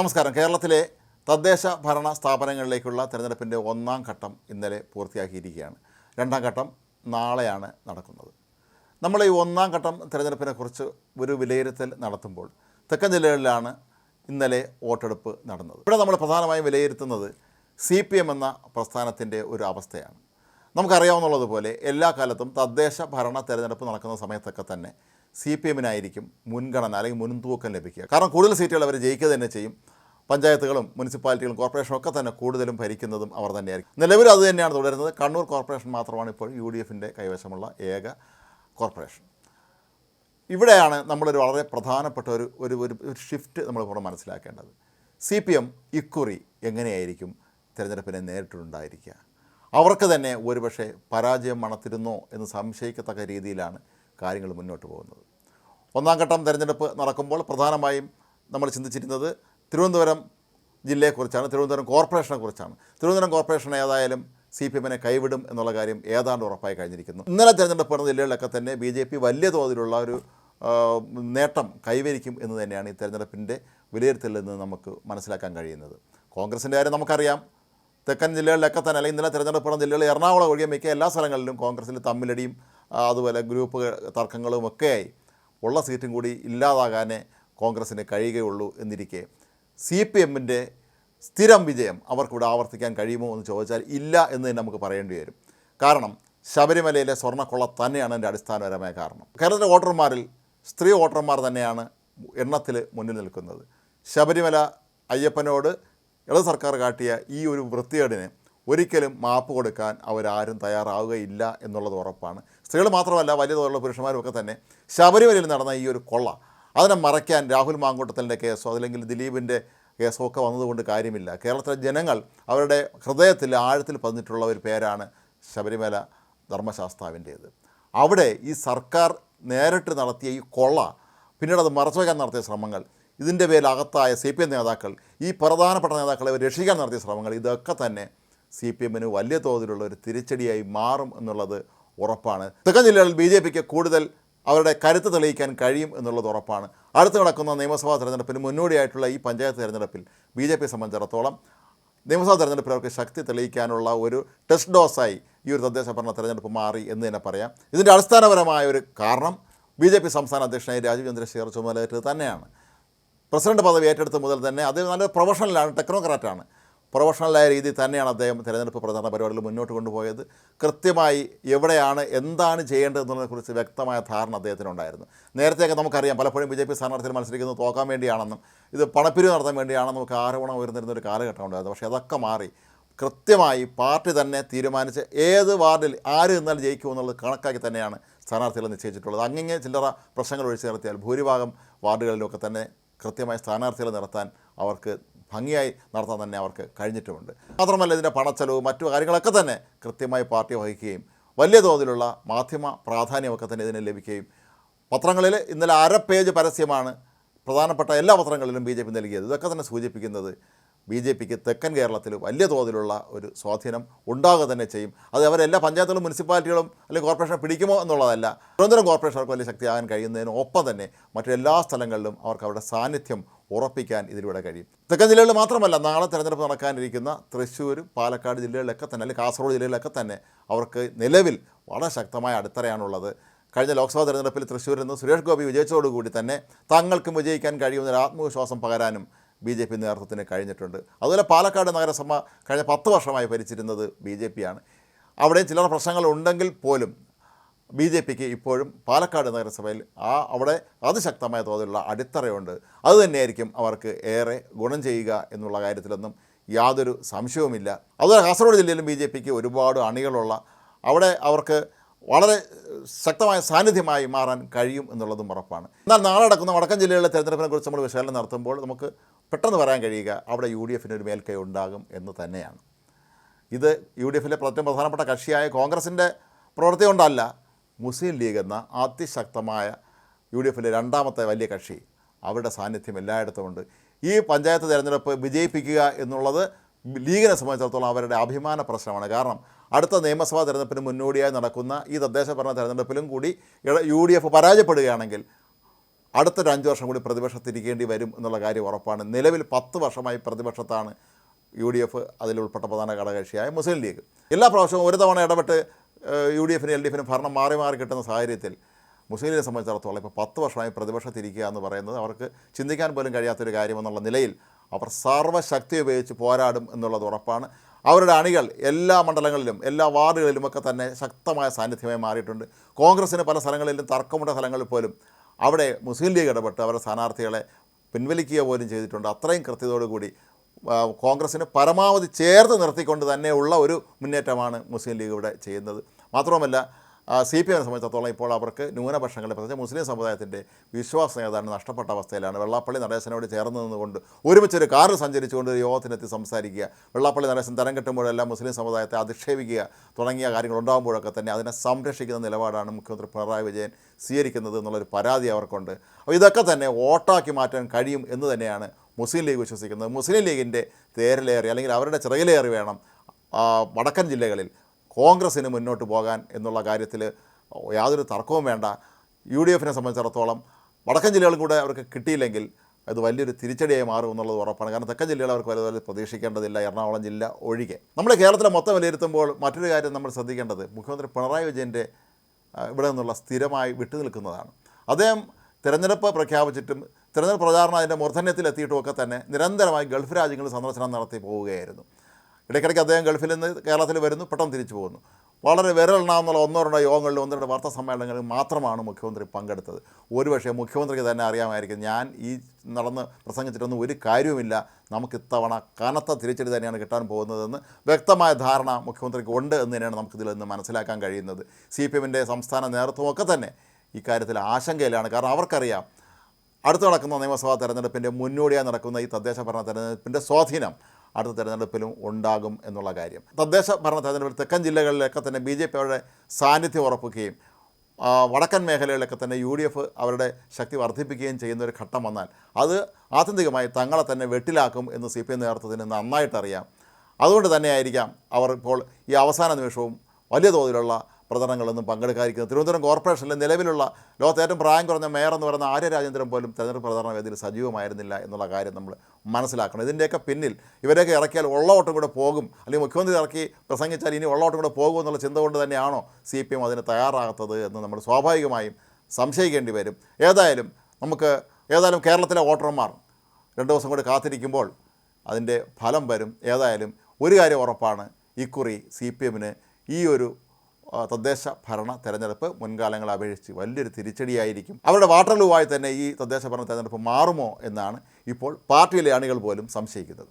നമസ്കാരം. കേരളത്തിലെ തദ്ദേശ ഭരണ സ്ഥാപനങ്ങളിലേക്കുള്ള തിരഞ്ഞെടുപ്പിന്റെ ഒന്നാം ഘട്ടം ഇന്നലെ പൂർത്തിയാക്കിയിരിക്കുകയാണ്. രണ്ടാം ഘട്ടം നാളെയാണ് നടക്കുന്നത്. നമ്മൾ ഈ ഒന്നാം ഘട്ടം തിരഞ്ഞെടുപ്പിനെക്കുറിച്ച് ഒരു വിലയിരുത്തൽ നടത്തുമ്പോൾ തെക്കൻ ജില്ലകളിലാണ് ഇന്നലെ വോട്ടെടുപ്പ് നടന്നത്. ഇവിടെ നമ്മൾ പ്രധാനമായും വിലയിരുത്തുന്നത് സി പി എം എന്ന പ്രസ്ഥാനത്തിന്റെ ഒരു അവസ്ഥയാണ്. നമുക്കറിയാവുന്നതുപോലെ എല്ലാ കാലത്തും തദ്ദേശ ഭരണ തിരഞ്ഞെടുപ്പ് നടക്കുന്ന സമയത്തൊക്കെ തന്നെ സി പി എമ്മിനായിരിക്കും മുൻഗണന അല്ലെങ്കിൽ മുൻതൂക്കം ലഭിക്കുക. കാരണം കൂടുതൽ സീറ്റുകൾ അവർ ജയിക്കുക തന്നെ ചെയ്യും. പഞ്ചായത്തുകളും മുനിസിപ്പാലിറ്റികളും കോർപ്പറേഷനും ഒക്കെ തന്നെ കൂടുതലും ഭരിക്കുന്നതും അവർ തന്നെയായിരിക്കും. നിലവിൽ അത് തന്നെയാണ് തുടരുന്നത്. കണ്ണൂർ കോർപ്പറേഷൻ മാത്രമാണ് ഇപ്പോൾ യു ഡി എഫിന്റെ കൈവശമുള്ള ഏക കോർപ്പറേഷൻ. ഇവിടെയാണ് നമ്മളൊരു വളരെ പ്രധാനപ്പെട്ട ഒരു ഒരു ഒരു ഷിഫ്റ്റ് നമ്മൾ മനസ്സിലാക്കേണ്ടത്. സി പി എം ഇക്കുറി എങ്ങനെയായിരിക്കും തിരഞ്ഞെടുപ്പിനെ നേരിട്ടുണ്ടായിരിക്കുക? അവർക്ക് തന്നെ ഒരുപക്ഷെ പരാജയം മണത്തിരുന്നോ എന്ന് സംശയിക്കത്തക്ക രീതിയിലാണ് കാര്യങ്ങൾ മുന്നോട്ട് പോകുന്നത്. ഒന്നാം ഘട്ടം തിരഞ്ഞെടുപ്പ് നടക്കുമ്പോൾ പ്രധാനമായും നമ്മൾ ചിന്തിച്ചിരുന്നത് തിരുവനന്തപുരം ജില്ലയെക്കുറിച്ചാണ് തിരുവനന്തപുരം കോർപ്പറേഷനെ കുറിച്ചാണ് തിരുവനന്തപുരം കോർപ്പറേഷൻ ഏതായാലും സി പി എമ്മിനെ കൈവിടും എന്നുള്ള കാര്യം ഏതാണ്ട് ഉറപ്പായി കഴിഞ്ഞിരിക്കുന്നു. ഇന്നലെ തിരഞ്ഞെടുപ്പ് നടന്ന ജില്ലകളിലൊക്കെ തന്നെ ബി ജെ പി വലിയ തോതിലുള്ള ഒരു നേട്ടം കൈവരിക്കും എന്ന് തന്നെയാണ് ഈ തെരഞ്ഞെടുപ്പിന്റെ വിലയിരുത്തലിൽ നിന്ന് നമുക്ക് മനസ്സിലാക്കാൻ കഴിയുന്നത്. കോൺഗ്രസിന്റെ കാര്യം നമുക്കറിയാം. തെക്കൻ ജില്ലകളിലൊക്കെ തന്നെ അല്ലെങ്കിൽ ഇന്നലെ തിരഞ്ഞെടുപ്പ് നടന്ന ജില്ലകളിൽ എറണാകുളം ഒഴികെ മിക്ക എല്ലാ സ്ഥലങ്ങളിലും കോൺഗ്രസിൽ തമ്മിലടിയും അതുപോലെ ഗ്രൂപ്പ് തർക്കങ്ങളും ഒക്കെയായി. ഉള്ള സീറ്റും കൂടി ഇല്ലാതാകാനേ കോൺഗ്രസ്സിന് കഴിയുകയുള്ളൂ എന്നിരിക്കെ. സി പി എമ്മിന്റെ സ്ഥിരം വിജയം അവർക്കിവിടെ ആവർത്തിക്കാൻ കഴിയുമോ എന്ന് ചോദിച്ചാൽ ഇല്ല എന്ന് തന്നെ നമുക്ക് പറയേണ്ടി വരും. കാരണം ശബരിമലയിലെ സ്വർണക്കൊള്ള തന്നെയാണ് എന്റെ അടിസ്ഥാനപരമായ കാരണം. കേരളത്തിലെ വോട്ടർമാരിൽ സ്ത്രീ വോട്ടർമാർ തന്നെയാണ് എണ്ണത്തിൽ മുന്നിൽ നിൽക്കുന്നത്. ശബരിമല അയ്യപ്പനോട് ഇടത് സർക്കാർ കാട്ടിയ ഈ ഒരു വൃത്തികേടിന് ഒരിക്കലും മാപ്പ് കൊടുക്കാൻ അവരാരും തയ്യാറാവുകയില്ല എന്നുള്ളത് ഉറപ്പാണ്. സ്ത്രീകൾ മാത്രമല്ല വലിയ തോതിലുള്ള പുരുഷന്മാരും ഒക്കെ തന്നെ ശബരിമലയിൽ നടന്ന ഈ ഒരു കൊള്ള അതിനെ മറയ്ക്കാൻ രാഹുൽ മാങ്കൂട്ടത്തലിന്റെ കേസോ അതല്ലെങ്കിൽ ദിലീപിന്റെ കേസോ ഒക്കെ വന്നതുകൊണ്ട് കാര്യമില്ല. കേരളത്തിലെ ജനങ്ങൾ അവരുടെ ഹൃദയത്തിൽ ആഴത്തിൽ പതിഞ്ഞിട്ടുള്ള ഒരു പേരാണ് ശബരിമല ധർമ്മശാസ്താവിന്റേത്. അവിടെ ഈ സർക്കാർ നേരിട്ട് നടത്തിയ ഈ കൊള്ള പിന്നീട് അത് മറച്ചു വയ്ക്കാൻ നടത്തിയ ശ്രമങ്ങൾ ഇതിന്റെ പേരിൽ അകത്തായ സി പി എം നേതാക്കൾ ഈ പ്രധാനപ്പെട്ട നേതാക്കളെ രക്ഷിക്കാൻ നടത്തിയ ശ്രമങ്ങൾ ഇതൊക്കെ തന്നെ സി പി എമ്മിന് വലിയ തോതിലുള്ള ഒരു തിരിച്ചടിയായി മാറും എന്നുള്ളത് ഉറപ്പാണ്. തെക്കൻ ജില്ലകളിൽ ബി ജെ പിക്ക് കൂടുതൽ അവരുടെ കരുത്ത് തെളിയിക്കാൻ കഴിയും എന്നുള്ളത് ഉറപ്പാണ്. അടുത്ത് നടക്കുന്ന നിയമസഭാ തെരഞ്ഞെടുപ്പിന് മുന്നോടിയായിട്ടുള്ള ഈ പഞ്ചായത്ത് തെരഞ്ഞെടുപ്പിൽ ബി ജെ പി സംബന്ധിച്ചിടത്തോളം നിയമസഭാ തെരഞ്ഞെടുപ്പിൽ അവർക്ക് ശക്തി തെളിയിക്കാനുള്ള ഒരു ടെസ്റ്റ് ഡോസായി ഈ ഒരു തദ്ദേശ ഭരണ തെരഞ്ഞെടുപ്പ് മാറി എന്ന് തന്നെ പറയാം. ഇതിന്റെ അടിസ്ഥാനപരമായ ഒരു കാരണം ബി ജെ പി സംസ്ഥാന അധ്യക്ഷനായി രാജീവ് ചന്ദ്രശേഖർ ചുമതലയേറ്റത് തന്നെയാണ്. പ്രസിഡന്റ് പദവി ഏറ്റെടുത്ത മുതൽ തന്നെ അദ്ദേഹം നല്ലൊരു പ്രൊഫഷണലാണ് ടെക്നോക്രാറ്റാണ് പ്രൊഫഷണലായ രീതിയിൽ തന്നെയാണ് അദ്ദേഹം തിരഞ്ഞെടുപ്പ് പ്രചാരണ പരിപാടികൾ മുന്നോട്ട് കൊണ്ടുപോയത്. കൃത്യമായി എവിടെയാണ് എന്താണ് ചെയ്യേണ്ടത് എന്നതിനെക്കുറിച്ച് വ്യക്തമായ ധാരണ അദ്ദേഹത്തിനുണ്ടായിരുന്നു. നേരത്തെയൊക്കെ നമുക്കറിയാം പലപ്പോഴും ബി ജെ പി സ്ഥാനാർത്ഥികൾ മത്സരിക്കുന്നത് തോക്കാൻ വേണ്ടിയാണെന്നും ഇത് പണപ്പിരിവ് നടത്താൻ വേണ്ടിയാണെന്നും നമുക്ക് ആരോപണം ഉയർന്നിരുന്ന ഒരു കാലഘട്ടം ഉണ്ടായിരുന്നു. പക്ഷേ അതൊക്കെ മാറി. കൃത്യമായി പാർട്ടി തന്നെ തീരുമാനിച്ച് ഏത് വാർഡിൽ ആര് നിന്നാൽ ജയിക്കുമെന്നുള്ളത് കണക്കാക്കി തന്നെയാണ് സ്ഥാനാർത്ഥികൾ നിശ്ചയിച്ചിട്ടുള്ളത്. അങ്ങനെ ചില്ലറ പ്രശ്നങ്ങൾ ഒഴിച്ചു നിർത്തിയാൽ ഭൂരിഭാഗം വാർഡുകളിലൊക്കെ തന്നെ കൃത്യമായി സ്ഥാനാർത്ഥികൾ നിർത്താൻ അവർക്ക് ഭംഗിയായി നടത്താൻ തന്നെ അവർക്ക് കഴിഞ്ഞിട്ടുമുണ്ട്. മാത്രമല്ല ഇതിന്റെ പണച്ചെലവ് മറ്റു കാര്യങ്ങളൊക്കെ തന്നെ കൃത്യമായി പാർട്ടി വഹിക്കുകയും വലിയ തോതിലുള്ള മാധ്യമ പ്രാധാന്യമൊക്കെ തന്നെ ഇതിന് ലഭിക്കുകയും പത്രങ്ങളിൽ ഇന്നലെ അര പേജ് പരസ്യമാണ് പ്രധാനപ്പെട്ട എല്ലാ പത്രങ്ങളിലും ബി ജെ പി നൽകിയത്. ഇതൊക്കെ തന്നെ സൂചിപ്പിക്കുന്നത് ബി ജെ പിക്ക് തെക്കൻ കേരളത്തിൽ വലിയ തോതിലുള്ള ഒരു സ്വാധീനം ഉണ്ടാകുക തന്നെ ചെയ്യും. അത് അവരെല്ലാ പഞ്ചായത്തുകളും മുനിസിപ്പാലിറ്റികളും അല്ലെങ്കിൽ കോർപ്പറേഷൻ പിടിക്കുമോ എന്നുള്ളതല്ല. തിരുവനന്തപുരം കോർപ്പറേഷൻ അവർക്ക് വലിയ ശക്തിയാകാൻ കഴിയുന്നതിനൊപ്പം തന്നെ മറ്റെല്ലാ സ്ഥലങ്ങളിലും അവർക്ക് അവരുടെ സാന്നിധ്യം ഉറപ്പിക്കാൻ ഇതിലൂടെ കഴിയും. തെക്കൻ ജില്ലകളിൽ മാത്രമല്ല നാളെ തെരഞ്ഞെടുപ്പ് നടക്കാനിരിക്കുന്ന തൃശ്ശൂർ പാലക്കാട് ജില്ലകളിലൊക്കെ തന്നെ അല്ലെങ്കിൽ കാസർഗോഡ് ജില്ലകളിലൊക്കെ തന്നെ അവർക്ക് നിലവിൽ വളരെ ശക്തമായ അടിത്തറയാണുള്ളത്. കഴിഞ്ഞ ലോക്സഭാ തെരഞ്ഞെടുപ്പിൽ തൃശ്ശൂരിൽ നിന്ന് സുരേഷ് ഗോപി വിജയിച്ചതോടുകൂടി തന്നെ തങ്ങൾക്കും വിജയിക്കാൻ കഴിയുന്ന ഒരു ആത്മവിശ്വാസം പകരാനും ബി ജെ പി നേതൃത്വത്തിന് കഴിഞ്ഞിട്ടുണ്ട്. അതുപോലെ പാലക്കാട് നഗരസഭ കഴിഞ്ഞ പത്ത് വർഷമായി ഭരിച്ചിരുന്നത് ബി ജെ പിയാണ് അവിടെയും ചില പ്രശ്നങ്ങളുണ്ടെങ്കിൽ പോലും ബി ജെ പിക്ക് ഇപ്പോഴും പാലക്കാട് നഗരസഭയിൽ ആ അവിടെ അതിശക്തമായ തോതിലുള്ള അടിത്തറയുണ്ട്. അതുതന്നെയായിരിക്കും അവർക്ക് ഏറെ ഗുണം ചെയ്യുക എന്നുള്ള കാര്യത്തിലൊന്നും യാതൊരു സംശയവുമില്ല. അതുപോലെ കാസർഗോഡ് ജില്ലയിലും ബി ജെ പിക്ക് ഒരുപാട് അണികളുള്ള അവിടെ അവർക്ക് വളരെ ശക്തമായ സാന്നിധ്യമായി മാറാൻ കഴിയും എന്നുള്ളതും ഉറപ്പാണ്. എന്നാൽ നാളെ നടക്കുന്ന വടക്കൻ ജില്ലയിലെ തെരഞ്ഞെടുപ്പിനെ കുറിച്ച് നമ്മൾ വിശകലനം നടത്തുമ്പോൾ നമുക്ക് പെട്ടെന്ന് പറയാൻ കഴിയുക അവിടെ യു ഡി എഫിന് ഒരു മേൽക്കൈ ഉണ്ടാകും എന്ന് തന്നെയാണ്. ഇത് യു ഡി എഫിലെ ഏറ്റവും പ്രധാനപ്പെട്ട കക്ഷിയായ കോൺഗ്രസിന്റെ പ്രവൃത്തി കൊണ്ടല്ല മുസ്ലിം ലീഗ് എന്ന അതിശക്തമായ യു ഡി എഫിലെ രണ്ടാമത്തെ വലിയ കക്ഷി. അവരുടെ സാന്നിധ്യം എല്ലായിടത്തും ഉണ്ട്. ഈ പഞ്ചായത്ത് തിരഞ്ഞെടുപ്പ് വിജയിപ്പിക്കുക എന്നുള്ളത് ലീഗിനെ സംബന്ധിച്ചിടത്തോളം അവരുടെ അഭിമാന പ്രശ്നമാണ്. കാരണം അടുത്ത നിയമസഭാ തെരഞ്ഞെടുപ്പിന് മുന്നോടിയായി നടക്കുന്ന ഈ തദ്ദേശ ഭരണ തെരഞ്ഞെടുപ്പിലും കൂടി യു ഡി എഫ് പരാജയപ്പെടുകയാണെങ്കിൽ അടുത്തൊരു അഞ്ച് വർഷം കൂടി പ്രതിപക്ഷത്തിരിക്കേണ്ടി വരും എന്നുള്ള കാര്യം ഉറപ്പാണ്. നിലവിൽ പത്ത് വർഷമായി പ്രതിപക്ഷത്താണ് യു ഡി എഫ് അതിൽ ഉൾപ്പെട്ട പ്രധാന ഘടകകക്ഷിയായ മുസ്ലിം ലീഗ്. എല്ലാ പ്രാവശ്യവും ഒരു തവണ ഇടപെട്ട് യു ഡി എഫിനും എൽ ഡി എഫിനും ഭരണം മാറി മാറി കിട്ടുന്ന സാഹചര്യത്തിൽ മുസ്ലിം ലീഗിനെ സംബന്ധിച്ചിടത്തോളം ഇപ്പോൾ പത്ത് വർഷമായി പ്രതിപക്ഷത്തിരിക്കുക എന്ന് പറയുന്നത് അവർക്ക് ചിന്തിക്കാൻ പോലും കഴിയാത്തൊരു കാര്യമെന്നുള്ള നിലയിൽ അവർ സർവശക്തി ഉപയോഗിച്ച് പോരാടും എന്നുള്ളത് ഉറപ്പാണ്. അവരുടെ അണികൾ എല്ലാ മണ്ഡലങ്ങളിലും എല്ലാ വാർഡുകളിലുമൊക്കെ തന്നെ ശക്തമായ സാന്നിധ്യമായി മാറിയിട്ടുണ്ട്. കോൺഗ്രസ്സിന് പല സ്ഥലങ്ങളിലും തർക്കമുള്ള സ്ഥലങ്ങളിൽ പോലും അവിടെ മുസ്ലിം ലീഗ് ഇടപെട്ട് അവരുടെ സ്ഥാനാർത്ഥികളെ പിൻവലിക്കുക പോലും ചെയ്തിട്ടുണ്ട്. അത്രയും കൃത്യതയോടുകൂടി കോൺഗ്രസ്സിന് പരമാവധി ചേർത്ത് നിർത്തിക്കൊണ്ട് തന്നെയുള്ള ഒരു മുന്നേറ്റമാണ് മുസ്ലിം ലീഗ് ഇവിടെ ചെയ്യുന്നത്. മാത്രവുമല്ല സി പി എമ്മിനെ സംബന്ധിച്ചിടത്തോളം ഇപ്പോൾ അവർക്ക് ന്യൂനപക്ഷങ്ങളെ പ്രത്യേകിച്ച് മുസ്ലിം സമുദായത്തിന്റെ വിശ്വാസം ഏതാണ്ട് നഷ്ടപ്പെട്ട അവസ്ഥയിലാണ്. വെള്ളാപ്പള്ളി നടേശനോട് ചേർന്ന് നിന്നുകൊണ്ട് ഒരുമിച്ചൊരു കാറിൽ സഞ്ചരിച്ചുകൊണ്ട് ഒരു യോഗത്തിനെത്തി സംസാരിക്കുക. വെള്ളാപ്പള്ളി നടേശൻ തരം കിട്ടുമ്പോഴെല്ലാം മുസ്ലിം സമുദായത്തെ അധിക്ഷേപിക്കുക തുടങ്ങിയ കാര്യങ്ങൾ ഉണ്ടാകുമ്പോഴൊക്കെ തന്നെ അതിനെ സംരക്ഷിക്കുന്ന നിലപാടാണ് മുഖ്യമന്ത്രി പിണറായി വിജയൻ സ്വീകരിക്കുന്നത് എന്നുള്ളൊരു പരാതി അവർക്കുണ്ട്. അപ്പോൾ ഇതൊക്കെ തന്നെ വോട്ടാക്കി മാറ്റാൻ കഴിയും എന്ന് തന്നെയാണ് മുസ്ലിം ലീഗ് വിശ്വസിക്കുന്നത്. മുസ്ലിം ലീഗിന്റെ തേരിലേറി അല്ലെങ്കിൽ അവരുടെ ചിറകിലേറി വേണം വടക്കൻ ജില്ലകളിൽ കോൺഗ്രസ്സിന് മുന്നോട്ട് പോകാൻ എന്നുള്ള കാര്യത്തിൽ യാതൊരു തർക്കവും വേണ്ട. യു ഡി എഫിനെ സംബന്ധിച്ചിടത്തോളം വടക്കൻ ജില്ലകളും കൂടെ അവർക്ക് കിട്ടിയില്ലെങ്കിൽ അത് വലിയൊരു തിരിച്ചടിയായി മാറും എന്നുള്ളത് ഉറപ്പാണ്. കാരണം തെക്കൻ ജില്ലകൾ അവർക്ക് വലുതായി പ്രതീക്ഷിക്കേണ്ടതില്ല. എറണാകുളം ജില്ല ഒഴികെ. നമ്മുടെ കേരളത്തിലെ മൊത്തം വിലയിരുത്തുമ്പോൾ മറ്റൊരു കാര്യം നമ്മൾ ശ്രദ്ധിക്കേണ്ടത് മുഖ്യമന്ത്രി പിണറായി വിജയന്റെ ഇവിടെ നിന്നുള്ള സ്ഥിരമായി വിട്ടുനിൽക്കുന്നതാണ് അദ്ദേഹം തിരഞ്ഞെടുപ്പ് പ്രഖ്യാപിച്ചിട്ടും തിരഞ്ഞെടുപ്പ് പ്രചാരണം അതിന്റെ മൂർധന്യത്തിലെത്തിയിട്ടുമൊക്കെ തന്നെ നിരന്തരമായി ഗൾഫ് രാജ്യങ്ങളിൽ സന്ദർശനം നടത്തി പോവുകയായിരുന്നു. ഇടയ്ക്കിടയ്ക്ക് അദ്ദേഹം ഗൾഫിൽ നിന്ന് കേരളത്തിൽ വരുന്നു പെട്ടെന്ന് തിരിച്ചു പോകുന്നു. വളരെ വിരലെണ്ണാവുന്ന ഒന്നോ രണ്ടോ യോഗങ്ങളിൽ ഒന്നോ രണ്ട് വാർത്താ സമ്മേളനങ്ങളിൽ മാത്രമാണ് മുഖ്യമന്ത്രി പങ്കെടുത്തത്. ഒരുപക്ഷേ മുഖ്യമന്ത്രിക്ക് തന്നെ അറിയാമായിരിക്കും ഞാൻ ഈ നടന്ന് പ്രസംഗിച്ചിട്ടൊന്നും ഒരു കാര്യവുമില്ല. നമുക്ക് ഇത്തവണ കനത്ത തിരിച്ചടി തന്നെയാണ് കിട്ടാൻ പോകുന്നതെന്ന് വ്യക്തമായ ധാരണ മുഖ്യമന്ത്രിക്ക് ഉണ്ട് എന്ന് തന്നെയാണ് നമുക്കിതിൽ നിന്ന് മനസ്സിലാക്കാൻ കഴിയുന്നത്. സി പി എമ്മിന്റെ സംസ്ഥാന നേതൃത്വമൊക്കെ തന്നെ ഇക്കാര്യത്തിൽ ആശങ്കയിലാണ്. കാരണം അവർക്കറിയാം അടുത്ത് നടക്കുന്ന നിയമസഭാ തെരഞ്ഞെടുപ്പിന്റെ മുന്നോടിയായി നടക്കുന്ന ഈ തദ്ദേശ ഭരണ തെരഞ്ഞെടുപ്പിന്റെ സ്വാധീനം അടുത്ത തെരഞ്ഞെടുപ്പിലും ഉണ്ടാകും എന്നുള്ള കാര്യം. തദ്ദേശ ഭരണ തെരഞ്ഞെടുപ്പിൽ തെക്കൻ ജില്ലകളിലൊക്കെ തന്നെ ബി ജെ പി അവരുടെ സാന്നിധ്യം ഉറപ്പിക്കുകയും വടക്കൻ മേഖലകളിലൊക്കെ തന്നെ യു ഡി എഫ് അവരുടെ ശക്തി വർദ്ധിപ്പിക്കുകയും ചെയ്യുന്ന ഒരു ഘട്ടം വന്നാൽ അത് ആത്യന്തികമായി തങ്ങളെ തന്നെ വെട്ടിലാക്കും എന്ന് സി പി എം നേതൃത്വത്തിന് നന്നായിട്ടറിയാം. അതുകൊണ്ട് തന്നെയായിരിക്കാം അവർ ഇപ്പോൾ ഈ അവസാന നിമിഷവും വലിയ തോതിലുള്ള പ്രചരണങ്ങളൊന്നും പങ്കെടുക്കാതിരിക്കുന്നത്. തിരുവനന്തപുരം കോർപ്പറേഷനിലെ നിലവിലുള്ള ലോകത്ത് ഏറ്റവും പ്രായം കുറഞ്ഞ മേയർ എന്ന് പറയുന്ന ആര്യ രാജേന്ദ്രൻ പോലും തെരഞ്ഞെടുപ്പ് പ്രചരണ വേദിയിൽ സജീവമായിരുന്നില്ല എന്നുള്ള കാര്യം നമ്മൾ മനസ്സിലാക്കണം. ഇതിന്റെയൊക്കെ പിന്നിൽ ഇവരെയൊക്കെ ഇറക്കിയാൽ ഉള്ള ഓട്ടം കൂടെ പോകും. അല്ലെങ്കിൽ മുഖ്യമന്ത്രി ഇറക്കി പ്രസംഗിച്ചാൽ ഇനി ഉള്ള ഓട്ടം കൂടെ പോകും എന്നുള്ള ചിന്ത കൊണ്ട് തന്നെയാണോ സി പി എം അതിന് തയ്യാറാകാത്തത് എന്ന് നമ്മൾ സ്വാഭാവികമായും സംശയിക്കേണ്ടി വരും. ഏതായാലും നമുക്ക് ഏതായാലും കേരളത്തിലെ വോട്ടർമാർ രണ്ട് ദിവസം കൂടി കാത്തിരിക്കുമ്പോൾ അതിന്റെ ഫലം വരും. ഏതായാലും ഒരു കാര്യം ഉറപ്പാണ്. ഇക്കുറി സി പി എമ്മിന് ഈ ഒരു തദ്ദേശ ഭരണ തെരഞ്ഞെടുപ്പ് മുൻകാലങ്ങളെ അപേക്ഷിച്ച് വലിയൊരു തിരിച്ചടിയായിരിക്കും. അവരുടെ വാട്ടർലൂവായി തന്നെ ഈ തദ്ദേശ ഭരണ തെരഞ്ഞെടുപ്പ് മാറുമോ എന്നാണ് ഇപ്പോൾ പാർട്ടിയിലെ അണികൾ പോലും സംശയിക്കുന്നത്.